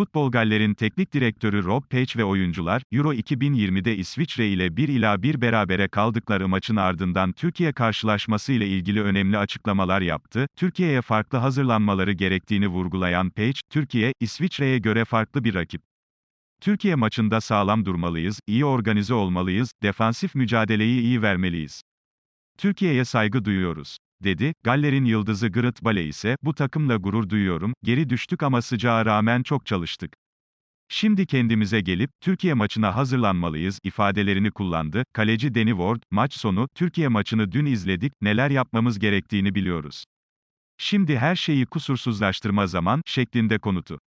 Futbol Galler'in teknik direktörü Rob Page ve oyuncular, Euro 2020'de İsviçre ile 1 ila 1 berabere kaldıkları maçın ardından Türkiye karşılaşması ile ilgili önemli açıklamalar yaptı. Türkiye'ye farklı hazırlanmaları gerektiğini vurgulayan Page, Türkiye, İsviçre'ye göre farklı bir rakip. Türkiye maçında sağlam durmalıyız, iyi organize olmalıyız, defansif mücadeleyi iyi vermeliyiz. Türkiye'ye saygı duyuyoruz dedi. Galler'in yıldızı Gareth Bale ise, bu takımla gurur duyuyorum, geri düştük ama sıcağa rağmen çok çalıştık. Şimdi kendimize gelip, Türkiye maçına hazırlanmalıyız, ifadelerini kullandı. Kaleci Danny Ward, maç sonu, Türkiye maçını dün izledik, neler yapmamız gerektiğini biliyoruz. Şimdi her şeyi kusursuzlaştırma zaman, şeklinde konutu.